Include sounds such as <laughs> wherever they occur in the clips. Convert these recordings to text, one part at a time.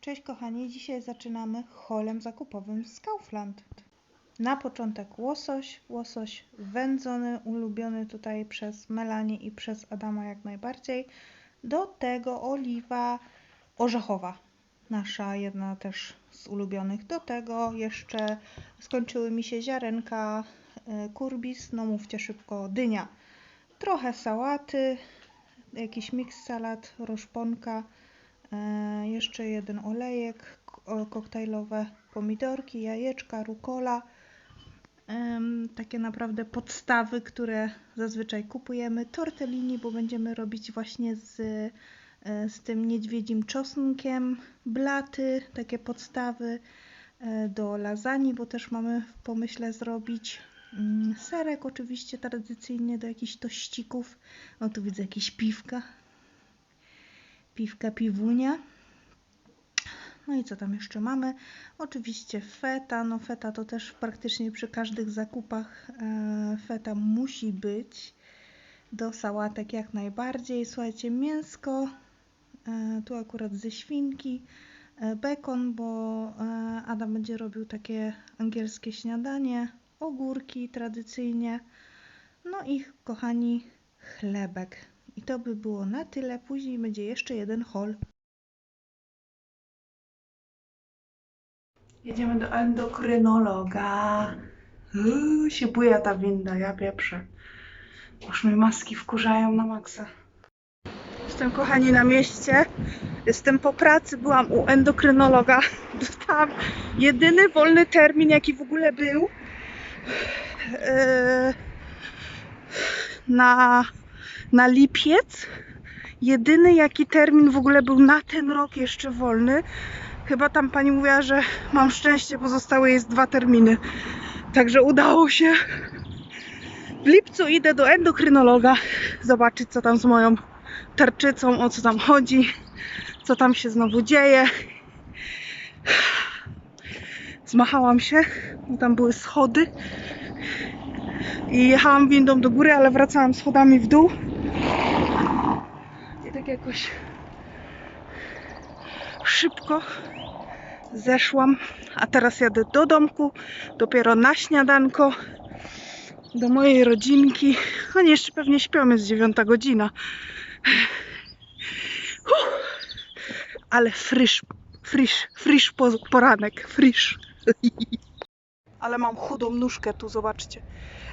Cześć kochani, dzisiaj zaczynamy holem zakupowym z Kaufland. Na początek łosoś, łosoś wędzony, ulubiony tutaj przez Melanie i przez Adama jak najbardziej. Do tego oliwa orzechowa, nasza jedna też z ulubionych. Do tego jeszcze skończyły mi się ziarenka, y, kurbis, no mówcie szybko, dynia. Trochę sałaty, jakiś miks salad, roszponka, E, jeszcze jeden olejek ko- koktajlowe, pomidorki, jajeczka, rukola. Takie naprawdę podstawy, które zazwyczaj kupujemy. Tortellini, bo będziemy robić właśnie z, e, z tym niedźwiedzim czosnkiem. Blaty, takie podstawy e, do lasagne, bo też mamy w pomyśle zrobić. Mm, Serek oczywiście tradycyjnie do jakichś tościków. O tu widzę jakieś piwka piwka piwunia. No i co tam jeszcze mamy? Oczywiście feta. No feta to też praktycznie przy każdych zakupach e, feta musi być. Do sałatek jak najbardziej. Słuchajcie, mięsko. E, tu akurat ze świnki. E, bekon, bo Adam będzie robił takie angielskie śniadanie. Ogórki tradycyjnie. No i kochani, chlebek. I to by było na tyle. Później będzie jeszcze jeden hol. Jedziemy do endokrynologa. Uuu, się buja ta winda, ja pieprzę. Już mnie maski wkurzają na maksa. Jestem kochani na mieście. Jestem po pracy, byłam u endokrynologa. <laughs> Dostałam jedyny wolny termin, jaki w ogóle był. Yy, na na lipiec. Jedyny jaki termin w ogóle był na ten rok jeszcze wolny. Chyba tam pani mówiła, że mam szczęście, bo zostały jest dwa terminy. Także udało się. W lipcu idę do endokrynologa zobaczyć, co tam z moją tarczycą, o co tam chodzi, co tam się znowu dzieje. Zmachałam się, bo tam były schody i jechałam windą do góry, ale wracałam schodami w dół. I tak jakoś szybko zeszłam, a teraz jadę do domku, dopiero na śniadanko, do mojej rodzinki. Oni jeszcze pewnie śpią, jest dziewiąta godzina. Uff, ale frisz, frisz, frisz po- poranek, frisz. Ale mam chudą nóżkę tu, zobaczcie.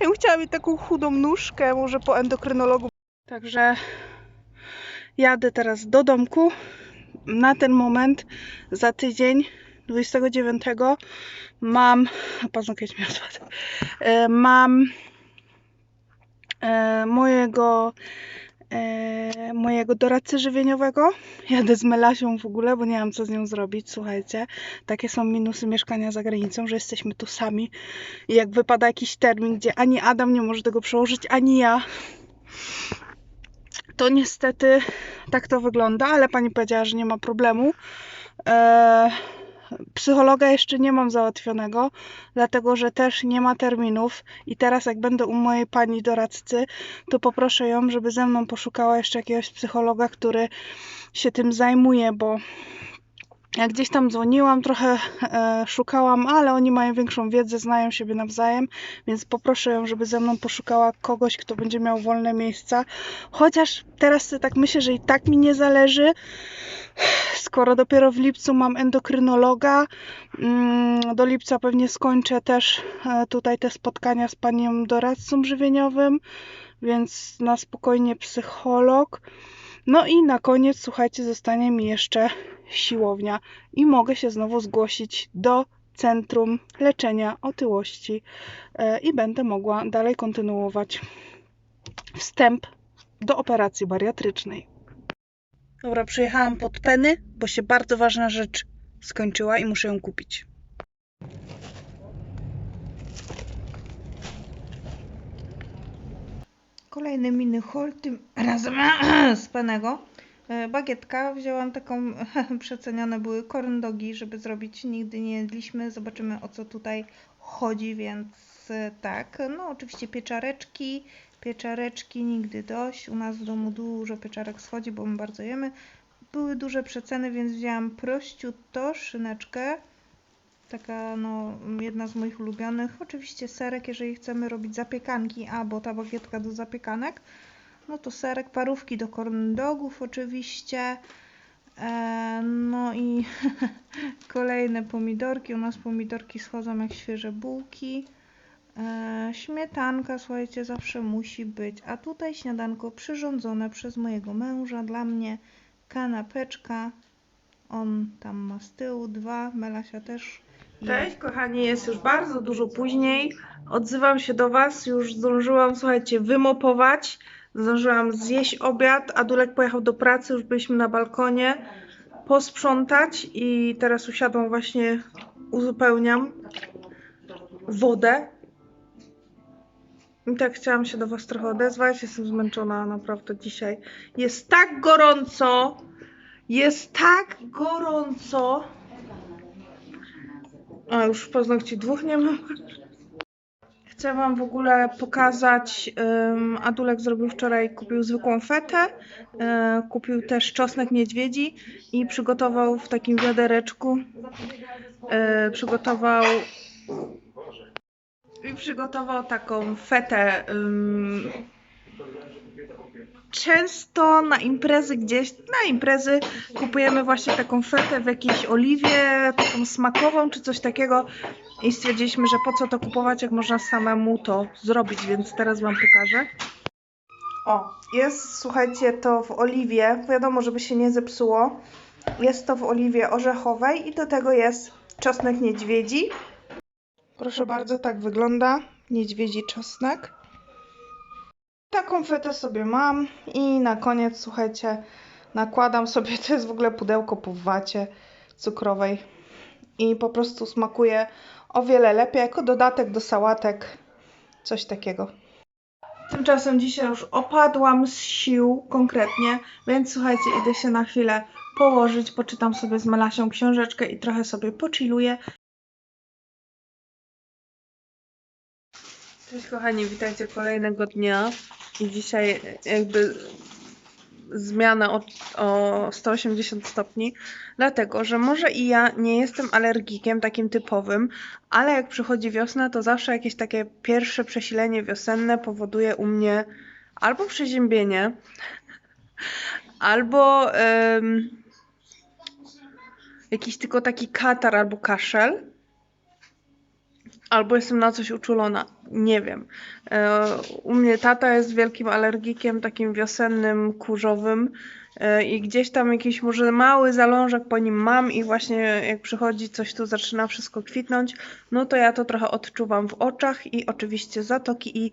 Ja bym chciała mieć taką chudą nóżkę, może po endokrynologu. Także jadę teraz do domku. Na ten moment, za tydzień, 29, mam. Paznokieć mi odpadł. E, Mam e, mojego e, mojego doradcę żywieniowego. Jadę z Melasią w ogóle, bo nie wiem co z nią zrobić. Słuchajcie, takie są minusy mieszkania za granicą, że jesteśmy tu sami. I jak wypada jakiś termin, gdzie ani Adam nie może tego przełożyć, ani ja, to niestety tak to wygląda, ale pani powiedziała, że nie ma problemu. Eee, psychologa jeszcze nie mam załatwionego, dlatego że też nie ma terminów. I teraz, jak będę u mojej pani doradcy, to poproszę ją, żeby ze mną poszukała jeszcze jakiegoś psychologa, który się tym zajmuje, bo ja gdzieś tam dzwoniłam, trochę e, szukałam, ale oni mają większą wiedzę, znają siebie nawzajem, więc poproszę ją, żeby ze mną poszukała kogoś, kto będzie miał wolne miejsca. Chociaż teraz tak myślę, że i tak mi nie zależy, skoro dopiero w lipcu mam endokrynologa. Mm, do lipca pewnie skończę też e, tutaj te spotkania z panią doradcą żywieniowym, więc na spokojnie psycholog. No i na koniec, słuchajcie, zostanie mi jeszcze siłownia i mogę się znowu zgłosić do Centrum Leczenia Otyłości e, i będę mogła dalej kontynuować wstęp do operacji bariatrycznej. Dobra, przyjechałam pod Peny, bo się bardzo ważna rzecz skończyła i muszę ją kupić. Kolejny mini haul, tym razem <clears throat> z Penego. E, Bagietka, wzięłam taką, <laughs> przecenione były corn dogi, żeby zrobić, nigdy nie jedliśmy, zobaczymy o co tutaj chodzi, więc e, tak, no oczywiście pieczareczki, pieczareczki nigdy dość. U nas w domu dużo pieczarek schodzi, bo my bardzo jemy. Były duże przeceny, więc wzięłam prościutto szyneczkę. Taka no jedna z moich ulubionych. Oczywiście serek, jeżeli chcemy robić zapiekanki, albo ta bagietka do zapiekanek. No to serek, parówki do corn dogów oczywiście. E, no i <laughs> kolejne pomidorki. U nas pomidorki schodzą jak świeże bułki. E, śmietanka, słuchajcie, zawsze musi być. A tutaj śniadanko przyrządzone przez mojego męża. Dla mnie kanapeczka. On tam ma z tyłu dwa. Melasia też. Cześć kochani, jest już bardzo dużo później. Odzywam się do Was, już zdążyłam, słuchajcie, wymopować. Zdążyłam zjeść obiad, a Dulek pojechał do pracy, już byliśmy na balkonie. Posprzątać i teraz usiadłam właśnie, uzupełniam wodę. I tak chciałam się do Was trochę odezwać, jestem zmęczona naprawdę dzisiaj. Jest tak gorąco, jest tak gorąco. A już paznokci dwóch nie mam. Chcę Wam w ogóle pokazać. Um, Adulek zrobił wczoraj, kupił zwykłą fetę, e, kupił też czosnek niedźwiedzi i przygotował w takim wiadereczku. E, przygotował. I przygotował taką fetę. Um, często na imprezy gdzieś, na imprezy kupujemy właśnie taką fetę w jakiejś oliwie, taką smakową czy coś takiego i stwierdziliśmy, że po co to kupować, jak można samemu to zrobić, więc teraz Wam pokażę. O, jest, słuchajcie, to w oliwie, wiadomo, żeby się nie zepsuło. Jest to w oliwie orzechowej i do tego jest czosnek niedźwiedzi. Proszę bardzo, tak wygląda niedźwiedzi czosnek. Taką fetę sobie mam i na koniec, słuchajcie, nakładam sobie, <laughs> to jest w ogóle pudełko po wacie cukrowej i po prostu smakuje o wiele lepiej, jako dodatek do sałatek, coś takiego. Tymczasem dzisiaj już opadłam z sił konkretnie, więc słuchajcie, idę się na chwilę położyć, poczytam sobie z Melasią książeczkę i trochę sobie pochilluję. Cześć kochani, witajcie kolejnego dnia dzisiaj jakby zmiana o, o 180 stopni, dlatego że może i ja nie jestem alergikiem takim typowym, ale jak przychodzi wiosna, to zawsze jakieś takie pierwsze przesilenie wiosenne powoduje u mnie albo przeziębienie, <laughs> albo jakiś tylko taki katar albo kaszel. Albo jestem na coś uczulona. Nie wiem. E, U mnie tata jest wielkim alergikiem, takim wiosennym, kurzowym. E, I gdzieś tam jakiś może mały zalążek po nim mam i właśnie jak przychodzi coś tu zaczyna wszystko kwitnąć, no to ja to trochę odczuwam w oczach i oczywiście zatoki i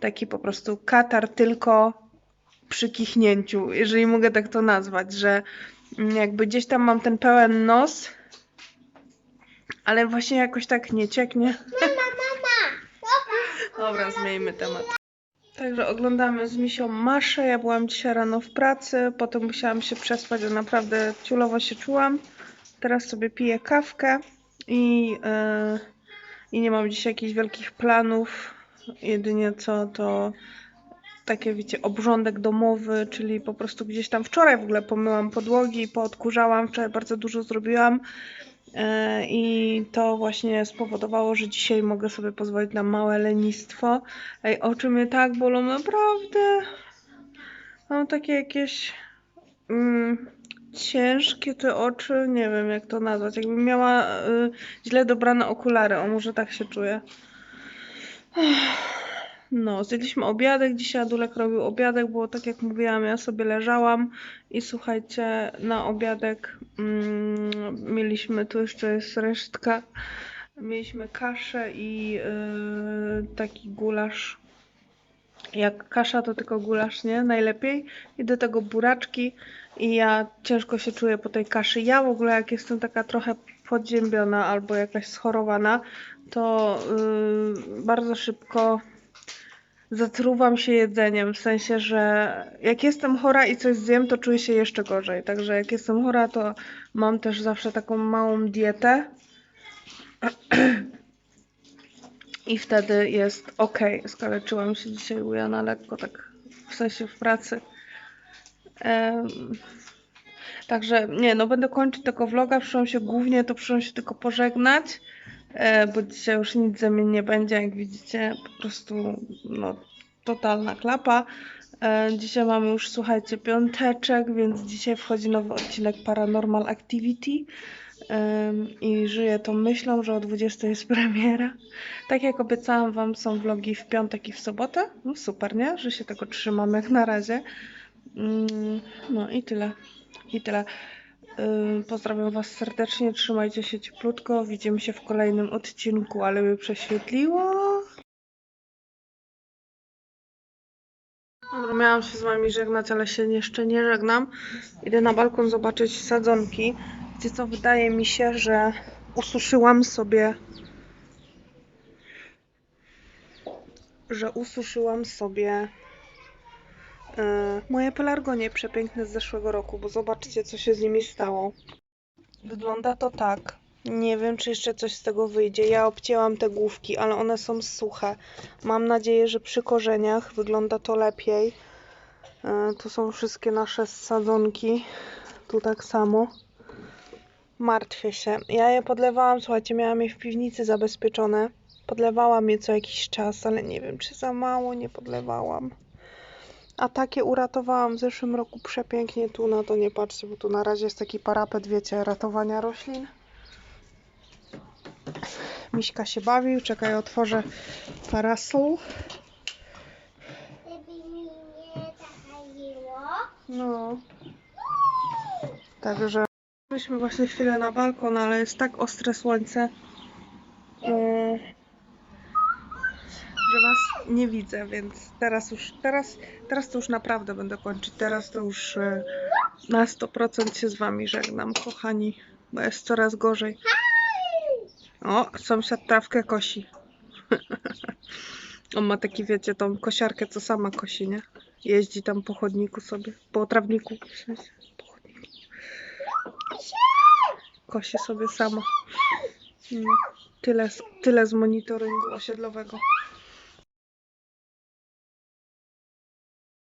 taki po prostu katar tylko przy kichnięciu, jeżeli mogę tak to nazwać, że jakby gdzieś tam mam ten pełen nos, ale właśnie jakoś tak nie cieknie. Dobra, zmieńmy temat. Także oglądamy z Misią Maszę. Ja byłam dzisiaj rano w pracy, potem musiałam się przespać, bo naprawdę ciulowo się czułam. Teraz sobie piję kawkę i, e, i nie mam dzisiaj jakichś wielkich planów. Jedynie co to takie, wiecie, obrządek domowy, czyli po prostu gdzieś tam wczoraj w ogóle pomyłam podłogi, poodkurzałam, wczoraj bardzo dużo zrobiłam. E, I to właśnie spowodowało, że dzisiaj mogę sobie pozwolić na małe lenistwo. Ej, oczy mnie tak bolą, naprawdę. Mam takie jakieś mm, ciężkie te oczy, nie wiem jak to nazwać. Jakbym miała y, źle dobrane okulary, o może tak się czuję. No, zjedliśmy obiadek, dzisiaj Adulek robił obiadek, bo tak jak mówiłam, ja sobie leżałam i słuchajcie, na obiadek mm, mieliśmy, tu jeszcze jest resztka, mieliśmy kaszę i yy, taki gulasz. Jak kasza to tylko gulasz, nie? Najlepiej. I do tego buraczki i ja ciężko się czuję po tej kaszy. Ja w ogóle jak jestem taka trochę podziębiona albo jakaś schorowana, to yy, bardzo szybko zatruwam się jedzeniem, w sensie, że jak jestem chora i coś zjem, to czuję się jeszcze gorzej. Także jak jestem chora, to mam też zawsze taką małą dietę. <clears throat> I wtedy jest ok. Skaleczyłam się dzisiaj u Jana lekko, tak w sensie w pracy. Em, Także nie, no będę kończyć tego vloga. Przyszłam się głównie, to przyszłam się tylko pożegnać, bo dzisiaj już nic ze mnie nie będzie, jak widzicie, po prostu no totalna klapa. E, dzisiaj mamy już, słuchajcie, piąteczek, więc dzisiaj wchodzi nowy odcinek Paranormal Activity i żyję tą myślą, że o 20 jest premiera. Tak jak obiecałam wam, są vlogi w piątek i w sobotę. No super, nie? Że się tego trzymam jak na razie. Mm, No i tyle. I tyle. Pozdrawiam Was serdecznie, trzymajcie się cieplutko. Widzimy się w kolejnym odcinku, ale mnie prześwietliło. Dobra, miałam się z Wami żegnać, ale się jeszcze nie żegnam. Idę na balkon zobaczyć sadzonki. Wiecie co, wydaje mi się, że ususzyłam sobie że ususzyłam sobie moje pelargonie przepiękne z zeszłego roku, bo zobaczcie, co się z nimi stało. Wygląda to tak. Nie wiem, czy jeszcze coś z tego wyjdzie. Ja obcięłam te główki, ale one są suche. Mam nadzieję, że przy korzeniach wygląda to lepiej. E, tu są wszystkie nasze sadzonki. Tu tak samo. Martwię się. Ja je podlewałam, słuchajcie, miałam je w piwnicy zabezpieczone. Podlewałam je co jakiś czas, ale nie wiem, czy za mało nie podlewałam. A takie uratowałam w zeszłym roku przepięknie. Tu na to nie patrzcie, bo tu na razie jest taki parapet, wiecie, ratowania roślin. Miśka się bawił. Czekaj, otworzę parasol. Mi nie. No. Także byliśmy właśnie chwilę na balkon, ale jest tak ostre słońce, e, że was nie widzę, więc teraz już, teraz, teraz to już naprawdę będę kończyć. Teraz to już e, na 100% się z wami żegnam, kochani, bo jest coraz gorzej. O, sąsiad trawkę kosi. <laughs> On ma taki, wiecie, tą kosiarkę, co sama kosi, nie? Jeździ tam po chodniku sobie, po trawniku, po chodniku. Kosi sobie sama. No, tyle, tyle z monitoringu osiedlowego.